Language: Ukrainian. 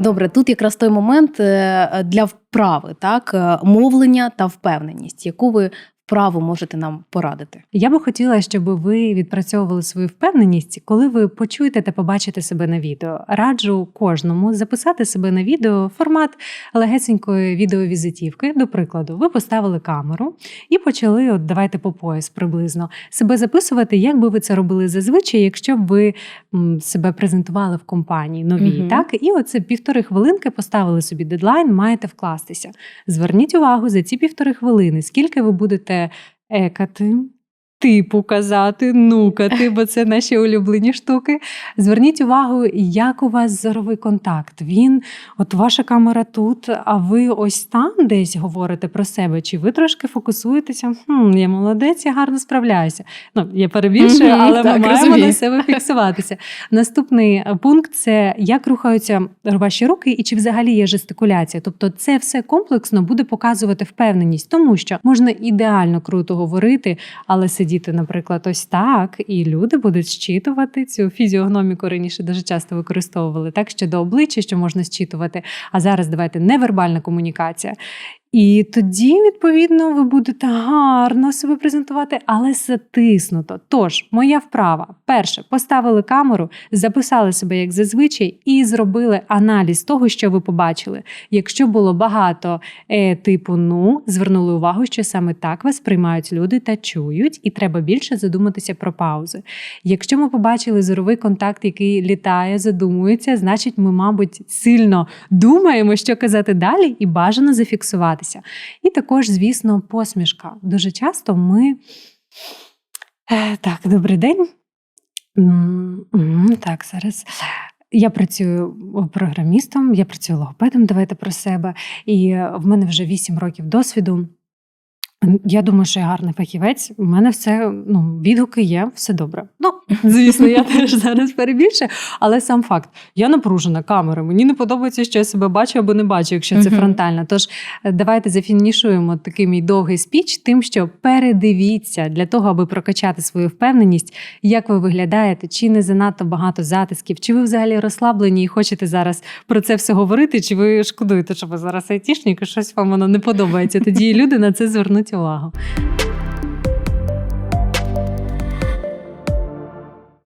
Добре, тут якраз той момент е, для вправи, так? Е, мовлення та впевненість, яку ви вправу можете нам порадити. Я би хотіла, щоб ви відпрацьовували свою впевненість, коли ви почуєте та побачите себе на відео. Раджу кожному записати себе на відео формат легесенької відеовізитівки. До прикладу, ви поставили камеру і почали, от давайте по пояс приблизно, себе записувати, як би ви це робили зазвичай, якщо б ви себе презентували в компанії новій. Мгм. Так, і оце півтори хвилинки поставили собі дедлайн, маєте вкластися. Зверніть увагу за ці півтори хвилини, скільки ви будете екати. Типу казати, нукати, бо це наші улюблені штуки. Зверніть увагу, як у вас зоровий контакт. Він, от ваша камера тут, а ви ось там десь говорите про себе, чи ви трошки фокусуєтеся? Хм, я молодець, я гарно справляюся. Ну, я перебільшую, але ми так, маємо розумію. на себе фіксуватися. Наступний пункт це як рухаються ваші руки і чи взагалі є жестикуляція. Тобто, це все комплексно буде показувати впевненість, тому що можна ідеально круто говорити, але сидіти, наприклад, ось так, і люди будуть щитувати цю фізіогноміку раніше дуже часто використовували так, ще до обличчя, що можна щитувати. А зараз давайте невербальна комунікація. І тоді, відповідно, ви будете гарно себе презентувати, але затиснуто. Тож, моя вправа: перше, поставили камеру, записали себе як зазвичай, і зробили аналіз того, що ви побачили. Якщо було багато е, типу ну, звернули увагу, що саме так вас приймають люди та чують, і треба більше задуматися про паузи. Якщо ми побачили зоровий контакт, який літає, задумується, значить, ми, мабуть, сильно думаємо, що казати далі, і бажано зафіксуватися. І також, звісно, посмішка. Дуже часто ми. Е, Так, добрий день. Так, зараз. Я працюю програмістом, я працюю логопедом, давайте про себе. І в мене вже 8 років досвіду. Я думаю, що я гарний фахівець. У мене все ну, відгуки є, все добре. Ну, звісно, я теж зараз перебільшую, але сам факт: я напружена камера. Мені не подобається, що я себе бачу або не бачу, якщо це фронтально. Тож е, давайте зафінішуємо такий мій довгий спіч, тим, що передивіться для того, аби прокачати свою впевненість, як ви виглядаєте, чи не занадто багато затисків, чи ви взагалі розслаблені і хочете зараз про це все говорити, чи ви шкодуєте, що ви зараз айтішник і щось вам воно не подобається. Тоді люди на це звернуть увагу.